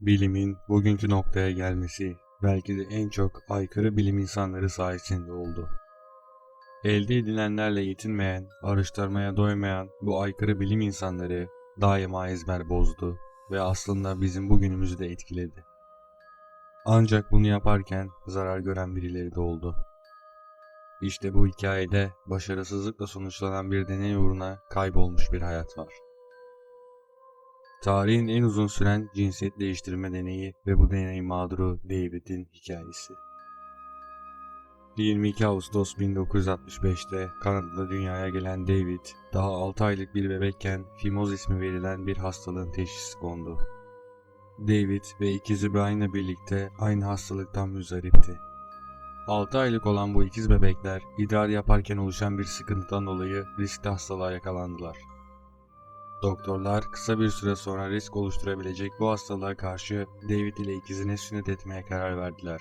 Bilimin bugünkü noktaya gelmesi belki de en çok aykırı bilim insanları sayesinde oldu. Elde edilenlerle yetinmeyen, araştırmaya doymayan bu aykırı bilim insanları daima ezber bozdu ve aslında bizim bugünümüzü de etkiledi. Ancak bunu yaparken zarar gören birileri de oldu. İşte bu hikayede başarısızlıkla sonuçlanan bir deney uğruna kaybolmuş bir hayat var. Tarihin en uzun süren cinsiyet değiştirme deneyi ve bu deney mağduru David'in hikayesi. 22 Ağustos 1965'te Kanada'da dünyaya gelen David, daha 6 aylık bir bebekken fimoz ismi verilen bir hastalığın teşhisi kondu. David ve ikizi Brian'la birlikte aynı hastalıktan müzdaripti. 6 aylık olan bu ikiz bebekler idrar yaparken oluşan bir sıkıntıdan dolayı riskli hastalığa yakalandılar. Doktorlar kısa bir süre sonra risk oluşturabilecek bu hastalığa karşı David ile ikizine sünnet etmeye karar verdiler.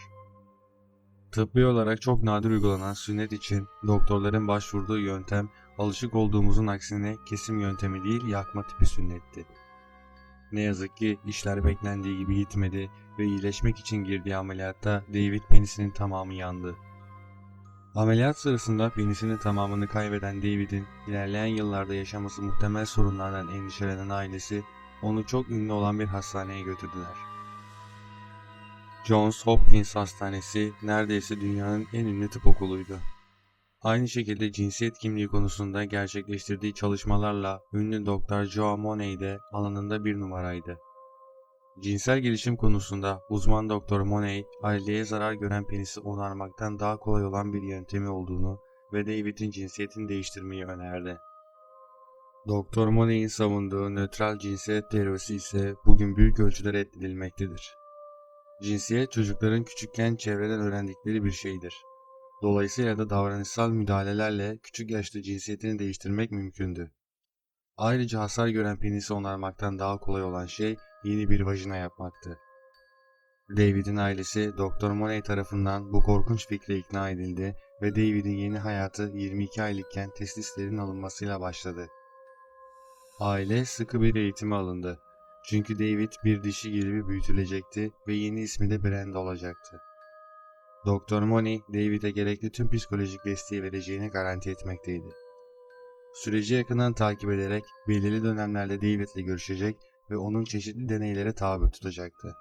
Tıbbi olarak çok nadir uygulanan sünnet için doktorların başvurduğu yöntem alışık olduğumuzun aksine kesim yöntemi değil yakma tipi sünnetti. Ne yazık ki işler beklendiği gibi gitmedi ve iyileşmek için girdiği ameliyatta David penisinin tamamı yandı. Ameliyat sırasında penisinin tamamını kaybeden David'in ilerleyen yıllarda yaşaması muhtemel sorunlardan endişelenen ailesi onu çok ünlü olan bir hastaneye götürdüler. Johns Hopkins Hastanesi neredeyse dünyanın en ünlü tıp okuluydu. Aynı şekilde cinsiyet kimliği konusunda gerçekleştirdiği çalışmalarla ünlü Dr. Joe Money de alanında bir numaraydı. Cinsel gelişim konusunda uzman Doktor Money, aileye zarar gören penisi onarmaktan daha kolay olan bir yöntemi olduğunu ve David'in cinsiyetini değiştirmeyi önerdi. Doktor Money'in savunduğu nötral cinsiyet teorisi ise bugün büyük ölçüde reddedilmektedir. Cinsiyet çocukların küçükken çevreden öğrendikleri bir şeydir. Dolayısıyla da davranışsal müdahalelerle küçük yaşta cinsiyetini değiştirmek mümkündü. Ayrıca hasar gören penisi onarmaktan daha kolay olan şey yeni bir vajina yapmaktı. David'in ailesi Doktor Money tarafından bu korkunç fikre ikna edildi ve David'in yeni hayatı 22 aylıkken testislerin alınmasıyla başladı. Aile sıkı bir eğitime alındı. Çünkü David bir dişi gibi büyütülecekti ve yeni ismi de Brenda olacaktı. Doktor Money, David'e gerekli tüm psikolojik desteği vereceğini garanti etmekteydi. Süreci yakından takip ederek belirli dönemlerde David'le görüşecek ve onun çeşitli deneylere tabi tutacaktı.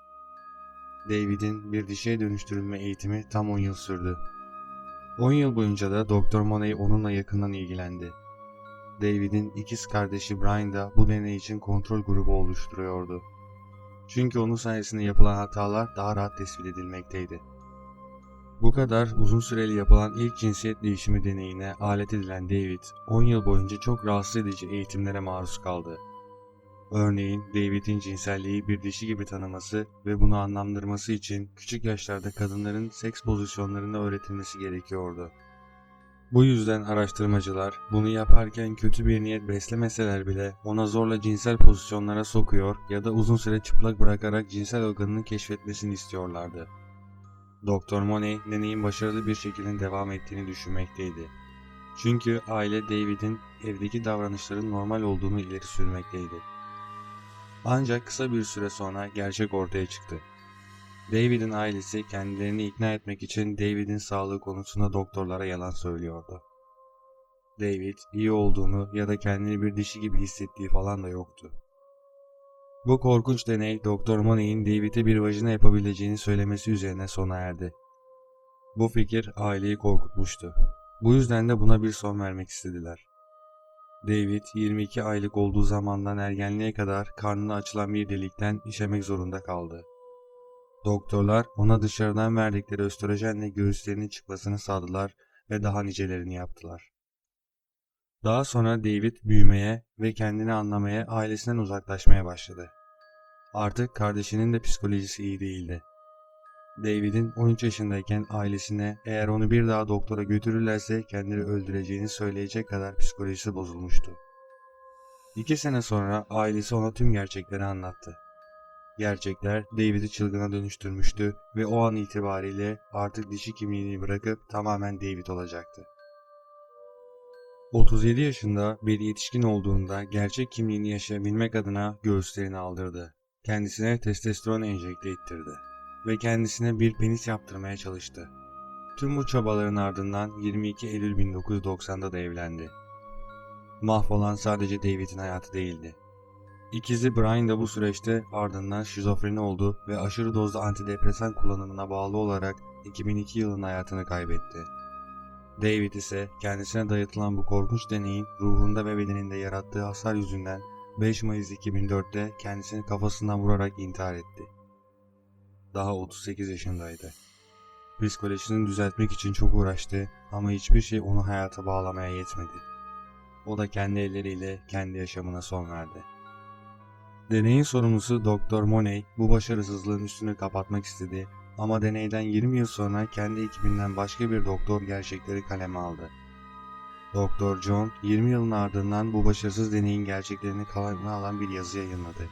David'in bir dişiye dönüştürülme eğitimi tam 10 yıl sürdü. 10 yıl boyunca da Doktor Money onunla yakından ilgilendi. David'in ikiz kardeşi Brian da bu deney için kontrol grubu oluşturuyordu. Çünkü onun sayesinde yapılan hatalar daha rahat tespit edilmekteydi. Bu kadar uzun süreli yapılan ilk cinsiyet değişimi deneyine alet edilen David, 10 yıl boyunca çok rahatsız edici eğitimlere maruz kaldı. Örneğin David'in cinselliği bir dişi gibi tanıması ve bunu anlamlandırması için küçük yaşlarda kadınların seks pozisyonlarında öğretilmesi gerekiyordu. Bu yüzden araştırmacılar bunu yaparken kötü bir niyet beslemeseler bile ona zorla cinsel pozisyonlara sokuyor ya da uzun süre çıplak bırakarak cinsel organını keşfetmesini istiyorlardı. Doktor Money deneyin başarılı bir şekilde devam ettiğini düşünmekteydi. Çünkü aile David'in evdeki davranışların normal olduğunu ileri sürmekteydi. Ancak kısa bir süre sonra gerçek ortaya çıktı. David'in ailesi kendilerini ikna etmek için David'in sağlığı konusunda doktorlara yalan söylüyordu. David iyi olduğunu ya da kendini bir dişi gibi hissettiği falan da yoktu. Bu korkunç deney Doktor Money'in David'e bir vajina yapabileceğini söylemesi üzerine sona erdi. Bu fikir aileyi korkutmuştu. Bu yüzden de buna bir son vermek istediler. David 22 aylık olduğu zamandan ergenliğe kadar karnına açılan bir delikten işemek zorunda kaldı. Doktorlar ona dışarıdan verdikleri östrojenle göğüslerinin çıkmasını sağladılar ve daha nicelerini yaptılar. Daha sonra David büyümeye ve kendini anlamaya, ailesinden uzaklaşmaya başladı. Artık kardeşinin de psikolojisi iyi değildi. David'in 13 yaşındayken ailesine eğer onu bir daha doktora götürürlerse kendini öldüreceğini söyleyecek kadar psikolojisi bozulmuştu. İki sene sonra ailesi ona tüm gerçekleri anlattı. Gerçekler David'i çılgına dönüştürmüştü ve o an itibariyle artık dişi kimliğini bırakıp tamamen David olacaktı. 37 yaşında bir yetişkin olduğunda gerçek kimliğini yaşayabilmek adına göğüslerini aldırdı. Kendisine testosteron enjekte ettirdi ve kendisine bir penis yaptırmaya çalıştı. Tüm bu çabaların ardından 22 Eylül 1990'da da evlendi. Mahvolan sadece David'in hayatı değildi. İkizi Brian da bu süreçte ardından şizofreni oldu ve aşırı dozda antidepresan kullanımına bağlı olarak 2002 yılında hayatını kaybetti. David ise kendisine dayatılan bu korkunç deneyin ruhunda ve bedeninde yarattığı hasar yüzünden 5 Mayıs 2004'te kendisini kafasından vurarak intihar etti. Daha 38 yaşındaydı. Psikolojisini düzeltmek için çok uğraştı ama hiçbir şey onu hayata bağlamaya yetmedi. O da kendi elleriyle kendi yaşamına son verdi. Deneyin sorumlusu Dr. Money bu başarısızlığın üstünü kapatmak istedi ama deneyden 20 yıl sonra kendi ekibinden başka bir doktor gerçekleri kaleme aldı. Dr. John 20 yılın ardından bu başarısız deneyin gerçeklerini kaleme alan bir yazı yayınladı.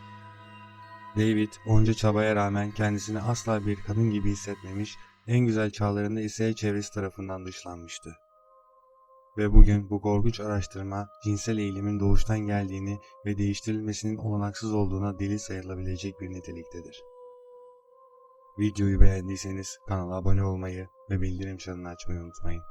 David onca çabaya rağmen kendisini asla bir kadın gibi hissetmemiş, en güzel çağlarında ise çevresi tarafından dışlanmıştı. Ve bugün bu korkunç araştırma cinsel eğilimin doğuştan geldiğini ve değiştirilmesinin olanaksız olduğuna delil sayılabilecek bir niteliktedir. Videoyu beğendiyseniz kanala abone olmayı ve bildirim çanını açmayı unutmayın.